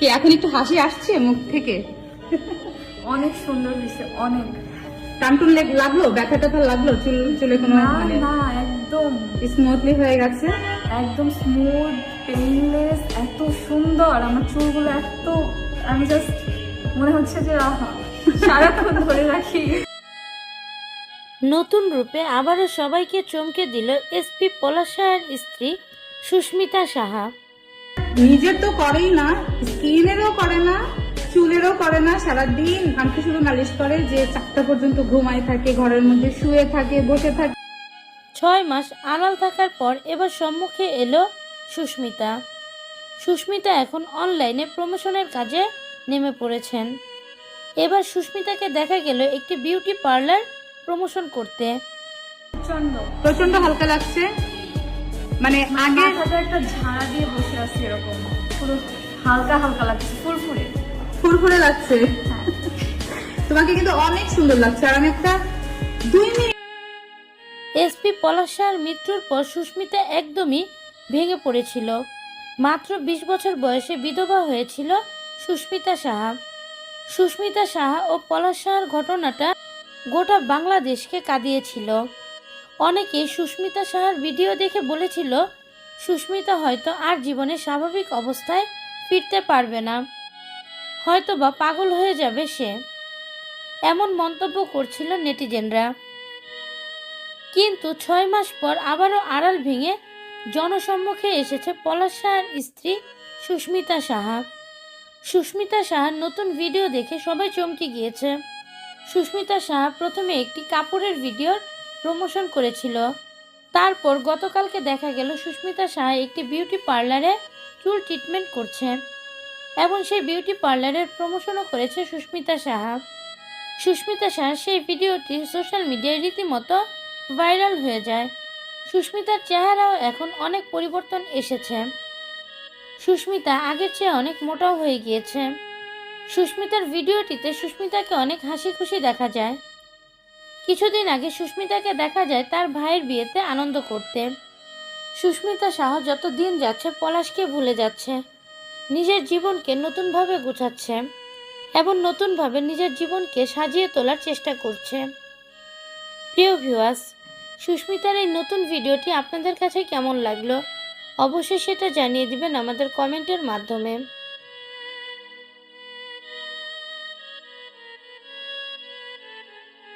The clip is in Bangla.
কি এখন একটু হাসি আসছে মুখ থেকে? অনেক সুন্দর হয়েছে অনেক। টানটুন লেগ- লাগল? ব্যথা ট্যাথা লাগল? চুল চুলে কোনো না মানে না একদম। স্মুথলি হয়ে গেছে? একদম স্মুথ পেইনলেস এত সুন্দর। আমার চুলগুলো এত আমি জাস্ট মনে হচ্ছে যে আহা সারাক্ষণ ধরে রাখি। নতুন রূপে আবারও সবাইকে চমকে দিল এসপি পলাশায়ের স্ত্রী সুস্মিতা সাহা। নিজের তো করেই না স্কিনেরও করে না চুলেরও করে না সারাদিন আমাকে শুধু নালিশ করে যে চারটা পর্যন্ত ঘুমায় থাকে ঘরের মধ্যে শুয়ে থাকে বসে থাকে। ছয় মাস আড়াল থাকার পর এবার সম্মুখে এলো সুস্মিতা। সুস্মিতা এখন অনলাইনে প্রমোশনের কাজে নেমে পড়েছেন। এবার সুস্মিতাকে দেখা গেল একটি বিউটি পার্লার প্রমোশন করতে। প্রচণ্ড প্রচণ্ড হালকা লাগছে। মানে আগে একটা ঝাড়া দিয়ে বসে আছি এরকম। পুরো হালকা হালকা লাগছে ফুরফুরে। ফুরফুরে লাগছে। হ্যাঁ। তোমাকে কিন্তু অনেক সুন্দর লাগছে। আর আমি একটা দুই মিনিট এসপি পলাশার মৃত্যুর পর সুস্মিতা একদমই ভেঙে পড়েছিল। মাত্র বিশ বছর বয়সে বিধবা হয়েছিল সুস্মিতা সাহা। সুস্মিতা সাহা ও পলাশ সাহার ঘটনাটা গোটা বাংলাদেশকে কাঁদিয়েছিল। অনেকেই সুস্মিতা সাহার ভিডিও দেখে বলেছিল, সুস্মিতা হয়তো আর জীবনে স্বাভাবিক অবস্থায় ফিরতে পারবে না। হয়তো বা পাগল হয়ে যাবে সে। এমন মন্তব্য করছিল নেটিজেনরা। কিন্তু ছয় মাস পর আবারও আড়াল ভেঙে জনসম্মুখে এসেছে পলাশ সাহার স্ত্রী সুস্মিতা সাহা। সুস্মিতা সাহার নতুন ভিডিও দেখে সবাই চমকে গিয়েছে। সুস্মিতা সাহা প্রথমে একটি কাপড়ের ভিডিওর প্রমোশন করেছিল। তারপর গতকালকে দেখা গেল সুস্মিতা সাহা একটি বিউটি পার্লারে চুল ট্রিটমেন্ট করছে এবং সেই বিউটি পার্লারের প্রমোশনও করেছে সুস্মিতা সাহা। সুস্মিতা সাহার সেই ভিডিওটি সোশ্যাল মিডিয়ায় রীতিমতো ভাইরাল হয়ে যায়। সুস্মিতার চেহারাও এখন অনেক পরিবর্তন এসেছে। সুস্মিতা আগের চেয়ে অনেক মোটাও হয়ে গিয়েছে। সুস্মিতার ভিডিওটিতে সুস্মিতাকে অনেক হাসি খুশি দেখা যায়। কিছুদিন আগে সুস্মিতাকে দেখা যায় তার ভাইয়ের বিয়েতে আনন্দ করতে। সুস্মিতা সাহ যত দিন যাচ্ছে পলাশকে ভুলে যাচ্ছে। নিজের জীবনকে নতুনভাবে গুছাচ্ছে এবং নতুনভাবে নিজের জীবনকে সাজিয়ে তোলার চেষ্টা করছে। প্রিয় ভিউয়ার্স সুস্মিতার এই নতুন ভিডিওটি আপনাদের কাছে কেমন লাগল? অবশ্যই সেটা জানিয়ে দিবেন আমাদের কমেন্টের মাধ্যমে।